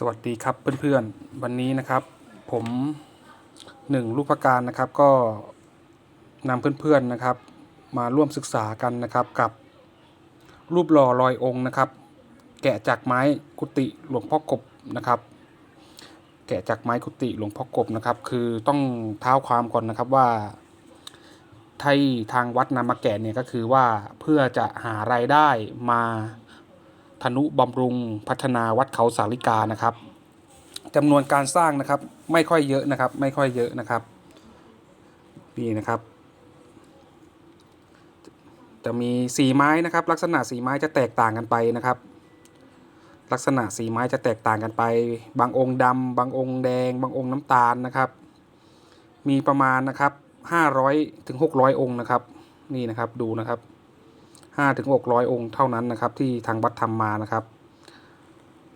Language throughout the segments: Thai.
สวัสดีครับเพื่อนๆ วันนี้นะครับ ผมหนึ่งลูกพระการนะครับก็นำเพื่อนๆนะครับ มาร่วมศึกษากันนะครับกับรูปหล่อลอยองค์นะครับ แกะจากไม้กุฏิหลวงพ่อกบนะครับ แกะจากไม้กุฏิหลวงพ่อกบนะครับ คือต้องเท้าความก่อนนะครับว่าไทยทางวัดนำมาแกะเนี่ยก็คือว่าเพื่อจะหารายได้มา นุบำรุงพัฒนาวัดเขาสาลิกานะครับจำนวนการสร้างนะครับไม่ค่อยเยอะนะครับ ไม่ค่อยเยอะนะครับนี่นะครับ จะมีสีไม้นะครับ ลักษณะสีไม้จะแตกต่างกันไปนะครับ ลักษณะสีไม้จะแตกต่างกันไป บางองค์ดำบางองค์แดง บางองค์น้ำตาลนะครับ มีประมาณนะครับ500ถึง600 องค์นะครับ นี่นะครับดูนะครับ ห้าถึงหกร้อยองค์เท่านั้นนะครับ ที่ทางวัดทำมานะครับ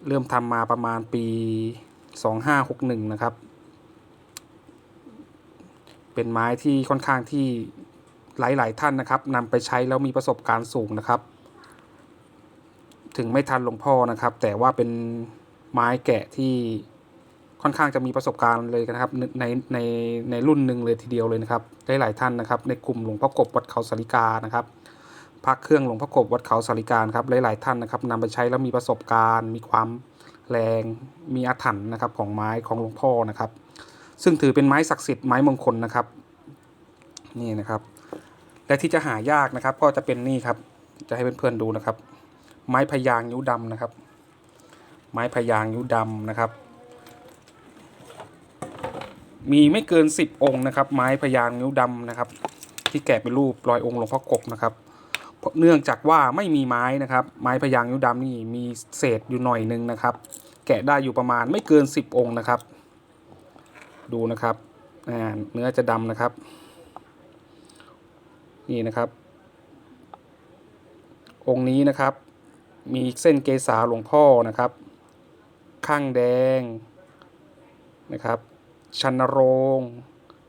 เริ่มทำมาประมาณปีสองห้าหกหนึ่งนะครับ เป็นไม้ที่ค่อนข้างที่หลาย ๆ ท่านนะครับนำไปใช้แล้วมีประสบการณ์สูงนะครับ ถึงไม่ทันหลวงพ่อนะครับ แต่ว่าเป็นไม้แกะที่ค่อนข้างจะมีประสบการณ์เลยนะครับในในในรุ่นหนึ่งเลยทีเดียวเลยนะครับหลายๆท่านนะครับ ในกลุ่มหลวงพ่อกบวัดเขาสาริกานะครับ พระเครื่องหลวงพ่อกบวัดเขาสาริการครับหลาย ๆ ท่านนะครับนำไปใช้แล้วมีประสบการณ์ มีความแรงมีอาถรรพ์นะครับของไม้ของหลวงพ่อนะครับ ซึ่งถือเป็นไม้ศักดิ์สิทธิ์ไม้มงคลนะครับนี่นะครับและที่จะหายากนะครับ ก็จะเป็นนี่ครับ จะให้เพื่อนๆดูนะครับ ไม้พยางนิ้วดำนะครับ ไม้พยางนิ้วดำนะครับ มีไม่เกินสิบองค์นะครับ ไม้พยางนิ้วดำนะครับ ที่แกะเป็นรูปรอยองค์หลวงพ่อกบนะครับ เนื่องจากว่าไม่มีไม้นะครับ ไม้พยางนิ้วดำนี่มีเศษอยู่หน่อยนึงนะครับ แกะได้อยู่ประมาณไม่เกิน 10 องค์นะครับ ดูนะครับเนื้อจะดำนะครับ นี่นะครับ องค์นี้นะครับ มีเส้นเกษาหลวงพ่อนะครับ ข้างแดงนะครับชันโรง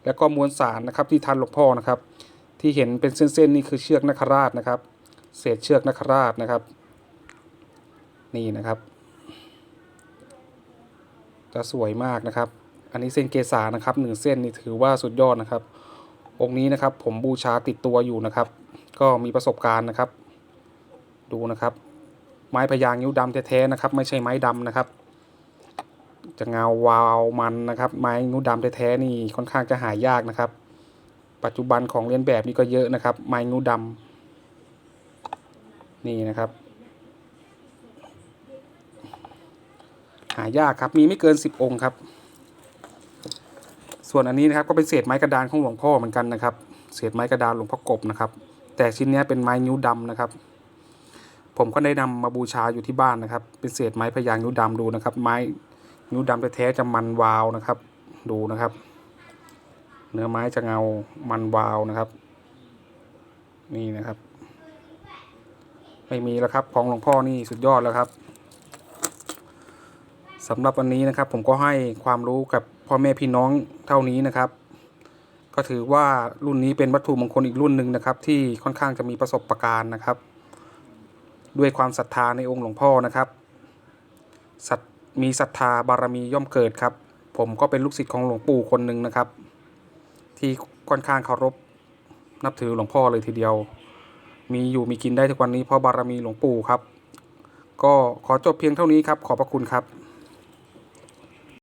แล้วก็มวลสารนะครับที่ทันหลวงพ่อนะครับ ที่เห็นเป็นเส้นๆนี่คือเชือกนคราชนะครับ เศษเชือกนคราชนะครับ นี่นะครับ จะสวยมากนะครับ อันนี้เส้นเกษานะครับหนึ่งเส้นนี่ถือว่าสุดยอดนะครับ องค์นี้นะครับผมบูชาติดตัวอยู่นะครับ ก็มีประสบการณ์นะครับ ดูนะครับ ไม้พยางนิ้วดำแท้ๆนะครับ ไม่ใช่ไม้ดำนะครับจะเงาวาวมันนะครับ ไม้นิ้วดำแท้ๆนี่ค่อนข้างจะหายากนะครับ ปัจจุบันของเรียนแบบนี่ก็เยอะนะครับ ไม้งูดำนี่นะครับ หายากครับมีไม่เกินสิบองค์ครับ ส่วนอันนี้นะครับก็เป็นเศษไม้กระดานของหลวงพ่อเหมือนกันนะครับ เศษไม้กระดานหลวงพ่อกบนะครับ แต่ชิ้นนี้เป็นไม้นิ้วดำนะครับ ผมก็ได้นำมาบูชาอยู่ที่บ้านนะครับ เป็นเศษไม้พยางนิ้วดำดูนะครับ ไม้นิ้วดำแท้ๆจะมันวาวนะครับ ดูนะครับ เนื้อไม้จะเงามันวาวนะครับ นี่นะครับ ไม่มีแล้วครับของหลวงพ่อนี่สุดยอดแล้วครับสำหรับวันนี้นะครับ ผมก็ให้ความรู้กับพ่อแม่พี่น้องเท่านี้นะครับ ก็ถือว่ารุ่นนี้เป็นวัตถุมงคลอีกรุ่นหนึ่งนะครับ ที่ค่อนข้างจะมีประสบะการณ์นะครับ ด้วยความศรัทธาในองค์หลวงพ่อนะครับมีศรัทธาบารมีย่อมเกิดครับ ผมก็เป็นลูกศิษย์ของหลวงปู่คนหนึ่งนะครับ ที่ค่อนข้างเคารพนับถือหลวงพ่อเลยทีเดียว มีอยู่มีกินได้ทุกวันนี้เพราะบารมีหลวงปู่ครับ ก็ขอจบเพียงเท่านี้ครับ ขอบพระคุณครับ